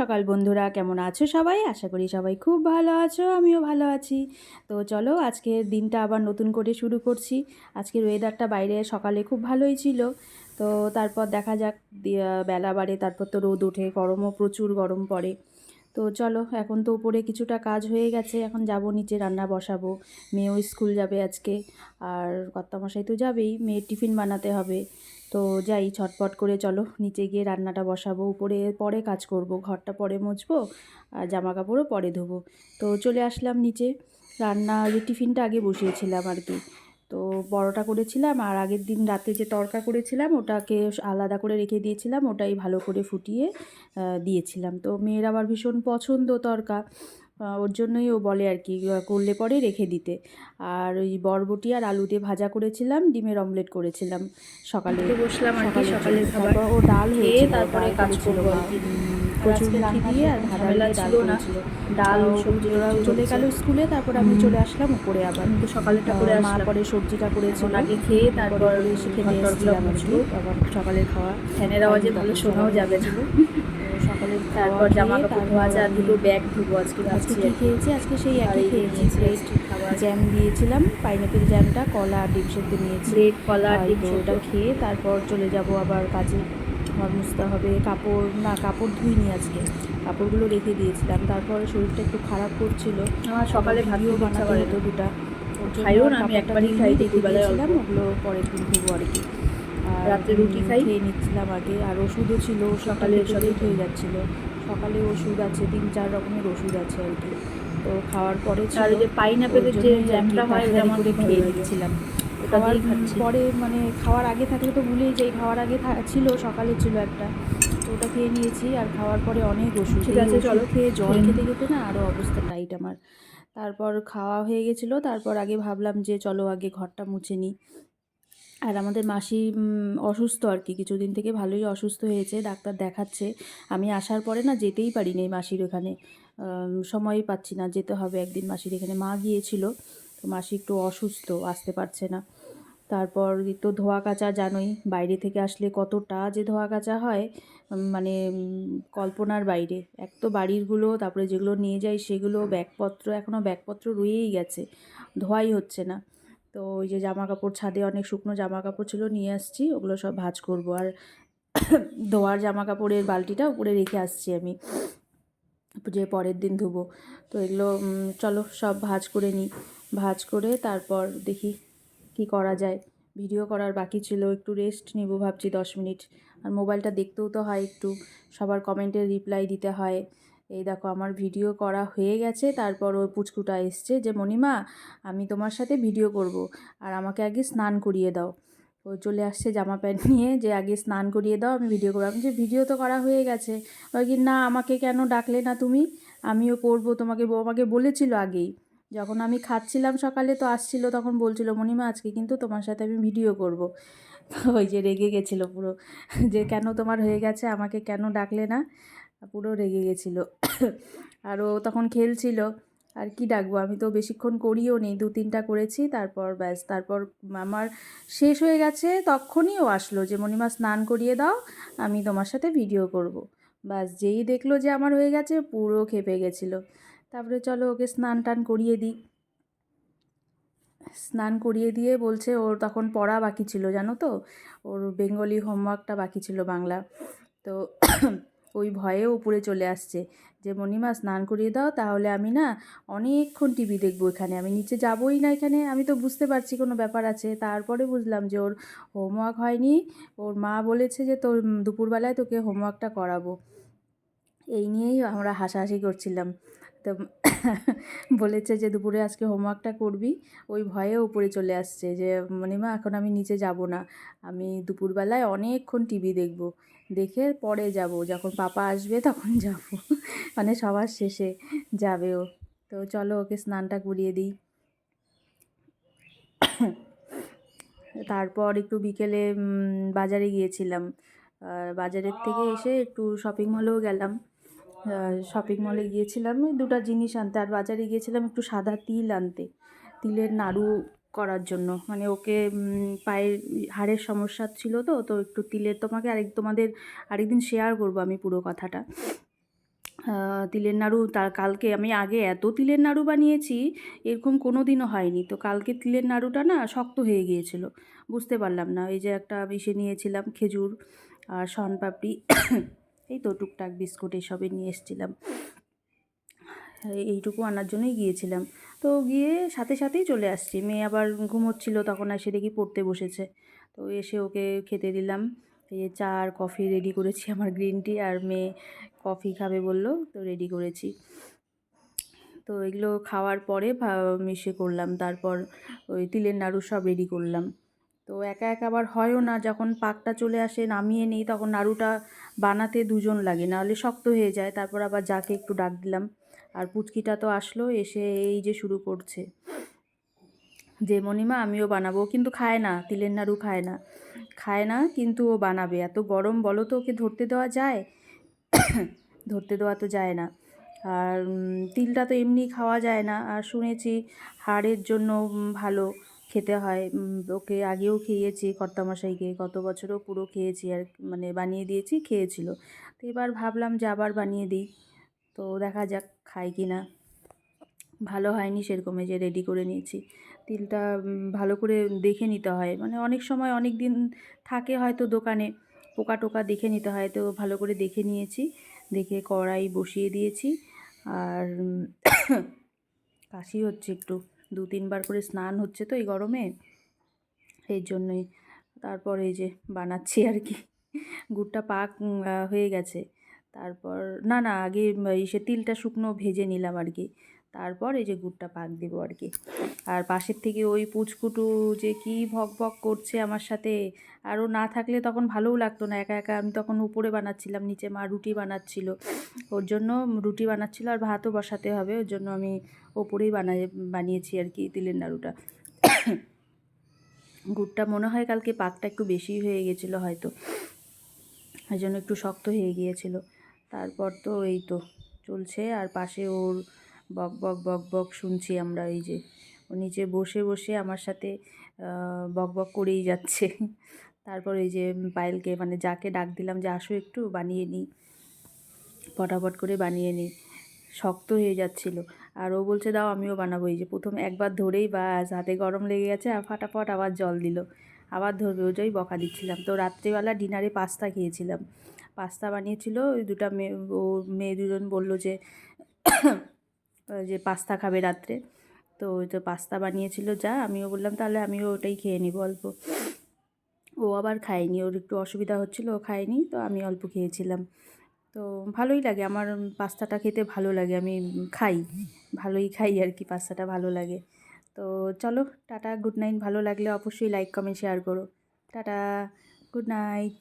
সকাল বন্ধুরা, কেমন আছো সবাই? আশা করি সবাই খুব ভালো আছো, আমিও ভালো আছি। তো চলো, আজকের দিনটা আবার নতুন করে শুরু করছি। আজকের ওয়েদারটা বাইরে সকালে খুব ভালোই ছিল। তো তারপর দেখা যাক বেলা বাড়ে, তারপর তো রোদ ওঠে, গরমও প্রচুর গরম পড়ে। তো চলো, এখন তো উপরে কিছুটা কাজ হয়ে গেছে, এখন যাব নিচে রান্না বসাবো। মেয়েও স্কুল যাবে আজকে, আর কর্তামশাই তো যাবেই, মেয়ের টিফিন বানাতে হবে। তো যাই, ছটপট করে চলো, নিচে গিয়ে রান্নাটা বসাবো, উপরে পরে কাজ করব, ঘরটা পরে মুছবো, আর জামা কাপড়ও পরে ধোবো। তো চলে আসলাম নিচে, রান্না ওই টিফিনটা আগে বসিয়েছিলাম আর কি। তো বড়টা করেছিলাম, আর আগের দিন রাতে যে তরকা করেছিলাম, ওটাকে আলাদা করে রেখে দিয়েছিলাম, ওটাই ভালো করে ফুটিয়ে দিয়েছিলাম। তো মেয়ের আবার ভীষণ পছন্দ তরকা ওর জন্যই ও বলে আর কি করলে পরে রেখে দিতে। আর ওই বরবটি আর আলু দিয়ে ভাজা করেছিলাম ডিমের অমলেট করেছিলাম। সকালে বসলাম আর কি জন্য। খাবার ও ডাল হয়ে তারপরে কাজ করব আর কি। দিয়ে ভাজা ডাল ছিল না। ডাল, সবজি ওরা চলে। গেল স্কুলে তারপর আমি চলে আসলাম উপরে আবার। করে মা পরে সবজিটা করেছিল। এখন আগে খেয়ে তারপর খেতে এসেছিলাম। আবার সকালের খাওয়া। ফ্যানের আওয়াজে ভালো শোনাও যাবে। তারপর জামা কাপড় ধোয়া যা দুটো ব্যাগ ধুবো আজকে আজকে কী খেয়েছি? আজকে সেই একই খেয়েছি। ব্রেড জ্যাম দিয়েছিলাম পাইনাপেল জ্যামটা কলা আর ডিম সেদ্ধ নিয়েছি। ব্রেড কলা ডিম ওটা খেয়ে তারপর চলে যাব আবার কাজে। ঘর মুছতে হবে। কাপড় না কাপড় ধুইনি আজকে। কাপড়গুলো রেখে দিয়েছিলাম। তারপরে শরীরটা একটু খারাপ করছিল। আমার সকালে ভিডিও বানাতে করে হতো। দুটা। ওর জন্য কাপড়টা রেখে দিয়েছিলাম ওগুলো পরের দিন ধুবো আর কি। রাত্রে রুটি খাই। খেয়ে নিচ্ছিলাম আগে আর ওষুধও ছিল সকালে ওষুধ। হয়ে যাচ্ছিল। সকালে ওষুধ আছে তিন চার রকমের ওষুধ আছে আর কি। তো খাওয়ার পরে ছিল আর যে পাইনাপেলের যে জ্যামটা হয় ওটা ভালো খেয়ে নিচ্ছিলাম। খাওয়ার পরে মানে খাওয়ার আগে থাকলে তো ভুলেই যাই খাওয়ার আগে ছিল সকালে ছিল একটা। তো ওটা খেয়ে নিয়েছি আর খাওয়ার পরে অনেক ওষুধ। ঠিক আছে, চলো। খেয়ে জল খেতে খেতে না আরও অবস্থা টাইট আমার। তারপর খাওয়া হয়ে গেছিল তারপর আগে ভাবলাম যে চলো আগে ঘরটা মুছে নিই আর আমাদের মাসি অসুস্থ আর কি। কিছুদিন থেকে ভালোই অসুস্থ হয়েছে, ডাক্তার দেখাচ্ছে। আমি আসার পরে না যেতেই পারিনি মাসির ওখানে। সময়ই পাচ্ছি না, যেতে হবে। একদিন মাসির এখানে মা গিয়েছিল, তো মাসি একটু অসুস্থ, আসতে পারছে না। তারপর তো ধোয়া কাচা জানোই, বাইরে থেকে আসলে কতটা যে ধোয়া কাচা হয় মানে কল্পনার বাইরে। এক তো বাড়িরগুলো, তারপরে যেগুলো নিয়ে যাই সেগুলো ব্যাগপত্র এখনও ব্যাগপত্র রয়েই গেছে। ধোয়াই হচ্ছে না। তো ওই যে জামা কাপড় ছাদে অনেক শুকনো জামা কাপড় ছিল, নিয়ে আসছি, ওগুলো সব ভাজ করব। আর ধোয়ার জামা কাপড়ের বালতিটা উপরে রেখে আসছি আমি। যে পরের দিন ধুবো। তো এগুলো চলো সব ভাজ করে নিই। ভাজ করে তারপর দেখি কি করা যায়। ভিডিও করার বাকি ছিল, একটু রেস্ট নিব ভাবছি দশ মিনিট। আর মোবাইলটা দেখতেও তো হয় একটু। সবার কমেন্টের রিপ্লাই দিতে হয়। এই দেখো আমার ভিডিও করা হয়ে গেছে, তারপর ওই পুচকুটা এসছে যে, মণিমা, আমি তোমার সাথে ভিডিও করব, আর আমাকে আগে স্নান করিয়ে দাও। ও চলে আসছে জামা প্যান্ট নিয়ে, যে, আগে স্নান করিয়ে দাও, আমি ভিডিও করব। আমি যে ভিডিও তো করা হয়ে গেছে। ওই কি না, আমাকে কেন ডাকলে না তুমি? আমিও করব। তোমাকে আমাকে বলেছিল আগেই। যখন আমি খাচ্ছিলাম সকালে তো আসছিল, তখন বলছিল, মণিমা, আজকে কিন্তু তোমার সাথে আমি ভিডিও করব। ওই যে রেগে গেছিল পুরো, যে, কেন তোমার হয়ে গেছে? আমাকে কেন ডাকলে না? পুরো রেগে গেছিল। আর ও তখন খেলছিল, আর কি ডাকবো? আমি তো বেশিক্ষণ করিও নি, দু তিনটা করেছি, তারপর ব্যাস, তারপর আমার শেষ হয়ে গেছে, তখনই ও আসলো যে, মণিমা, স্নান করিয়ে দাও, আমি তোমার সাথে ভিডিও করব। ব্যাস, যেই দেখল যে আমার হয়ে গেছে, পুরো খেপে গেছিল। তারপরে চলো ওকে স্নান টান করিয়ে দিই। স্নান করিয়ে দিয়ে বলছে, ওর তখন পড়া বাকি ছিল, জানো তো? ওর বেঙ্গলি হোমওয়ার্কটা বাকি ছিল বাংলা। তো ওই ভয়ে উপরে চলে আসছে যে, মণিমা, স্নান করিয়ে দাও, তাহলে আমি না অনেকক্ষণ টিভি দেখব এখানে। আমি নিচে যাবোই না এখানে। আমি তো বুঝতে পারছি কোনো ব্যাপার আছে। তারপরে বুঝলাম যে, ওর হোমওয়ার্ক হয়নি। ওর মা বলেছে যে, তোর দুপুরবেলায় তোকে হোমওয়ার্কটা করাবো। এই নিয়েই আমরা হাসাহাসি করছিলাম। তো বলেছে যে, দুপুরে আজকে হোমওয়ার্কটা করবি। ওই ভয়ে উপরে চলে আসছে যে, মণিমা, এখন আমি নিচে যাব না। আমি দুপুরবেলায় অনেকক্ষণ টিভি দেখব। দেখে পরে যাব। যখন পাপা আসবে তখন যাব। মানে সবার শেষে যাবে ও। তো চলো ওকে স্নানটা করিয়ে দিই। তারপর একটু বিকেলে বাজারে গিয়েছিলাম। বাজারের থেকে এসে একটু শপিং মলেও গেলাম। শপিং মলে গিয়েছিলাম, দুটো জিনিস আনতে। আর বাজারে গিয়েছিলাম একটু সাদা তিল আনতে। তিলের নাড়ু করার জন্য। মানে ওকে পায়ের হাড়ের সমস্যা ছিল তো তো একটু তিলের তোমাকে আরেক, তোমাদের আরেকদিন শেয়ার করব আমি পুরো কথাটা। তিলের নাড়ু তার, কালকে আমি আগে এত তিলের নাড়ু বানিয়েছি, এরকম কোনো দিনও হয়নি। তো কালকে তিলের নাড়ুটা না শক্ত হয়ে গিয়েছিল, বুঝতে পারলাম না। এই যে একটা বিষে নিয়েছিলাম খেজুর আর শনপাপড়ি এই তো টুকটাক বিস্কুট এসবই নিয়ে এসেছিলাম। এইটুকু আনার জন্যই গিয়েছিলাম। তো গিয়ে সাথে সাথেই চলে আসছি। মেয়ে আবার ঘুমোচ্ছিল, তখন এসে দেখি পড়তে বসেছে। তো এসে ওকে খেতে দিলাম। এই চা আর কফি রেডি করেছি আমার গ্রিন টি আর মেয়ে কফি খাবে বলল, তো রেডি করেছি। তো এগুলো খাওয়ার পরে মিশে করলাম। তারপর ওই তিলের নাড়ু সব রেডি করলাম। তো একা একা আবার হয়ও না, যখন পাকটা চলে আসে, নামিয়ে নিই, তখন নাড়ুটা বানাতে দুজন লাগে। নাহলে শক্ত হয়ে যায়। তারপর আবার যাকে একটু ডাক দিলাম। আর পুচকিটা তো আসলো, এসে এই যে শুরু করছে। যে মণিমা, আমিও বানাবো। কিন্তু খায় না, তিলের নাড়ু খায় না। খায় না, কিন্তু ও বানাবে। এত গরম, বলো তো, ওকে ধরতে দেওয়া যায়? ধরতে দেওয়া তো যায় না। আর তিলটা তো এমনি খাওয়া যায় না। আর শুনেছি হাড়ের জন্য ভালো খেতে হয়। ওকে আগেও খেয়েছি, কর্তামশাইকে। গত বছরও পুরো খেয়েছি আর মানে বানিয়ে দিয়েছি, খেয়েছিল। তো এবার ভাবলাম যে আবার বানিয়ে দিই। তো দেখা যাক। খাই কি না? ভালো হয়নি সেরকম যে রেডি করে নিয়েছি। তিলটা ভালো করে দেখে নিতে হয়। মানে অনেক সময় অনেক দিন থাকে হয়তো দোকানে, পোকা টোকা দেখে নিতে হয়। তো ভালো করে দেখে নিয়েছি। দেখে কড়াই বসিয়ে দিয়েছি। আর কাশি হচ্ছে একটু। দু, তিনবার করে স্নান হচ্ছে তো এই গরমে। এই জন্যই। তারপর এই যে বানাচ্ছি আর কি। গুড়টা পাক হয়ে গেছে। তারপর, না না, আগে ইসে তিলটা শুকনো ভেজে নিলাম আর কি। তারপর এই যে গুড়টা পাক দেবো আর কি। আর পাশের থেকে ওই পুচকুটু যে কি ভক ভক করছে আমার সাথে আরও না থাকলে তখন ভালোও লাগতো না। একা একা আমি তখন উপরে বানাচ্ছিলাম, নিচে মা রুটি বানাচ্ছিল। ওর জন্য রুটি বানাচ্ছিল আর ভাতও বসাতে হবে, ওর জন্য আমি ওপরেই বানাই, বানিয়েছি আর কি তিলের নাড়ুটা। গুড়টা মনে হয় কালকে পাকটা একটু বেশি হয়ে গেছিল হয়তো। এই জন্য একটু শক্ত হয়ে গিয়েছিল। তারপর তো এই তো চলছে আর পাশে ওর বক বক বক বক শুনছি আমরা এই যে। ও নিচে বসে বসে আমার সাথে বক বক করেই যাচ্ছে। তারপর এই যে পায়েলকে মানে যাকে ডাক দিলাম যে আসো একটু বানিয়ে নিই। ফটাফট করে বানিয়ে নিই। শক্ত হয়ে যাচ্ছিল। আর ও বলছে, দাও আমিও বানাবো। এই যে প্রথম একবার ধরেই বাস, হাতে গরম লেগে গেছে আর ফাটাফট আবার জল দিল। আবার ধরবে ওটাই বকা দিচ্ছিলাম। তো রাত্রিবেলা ডিনারে পাস্তা খেয়েছিলাম। পাস্তা বানিয়েছিল, ওই দুটা মেয়ে, ও মেয়ে দুজন বলল যে যে পাস্তা খাবে রাত্রে। তো ওই তো পাস্তা বানিয়েছিল, যা, আমিও বললাম, তাহলে আমিও ওটাই খেয়ে নিব অল্প। ও আবার খায়নি, ওর একটু অসুবিধা হচ্ছিল, ও খায়নি, তো আমি অল্প খেয়েছিলাম। তো ভালোই লাগে, আমার পাস্তাটা খেতে ভালো লাগে, আমি খাই, ভালোই খাই আর কি, পাস্তাটা ভালো লাগে। তো চলো, টাটা, গুড নাইট, ভালো লাগলে অবশ্যই লাইক, কমেন্ট, শেয়ার করো। টাটা, গুড নাইট।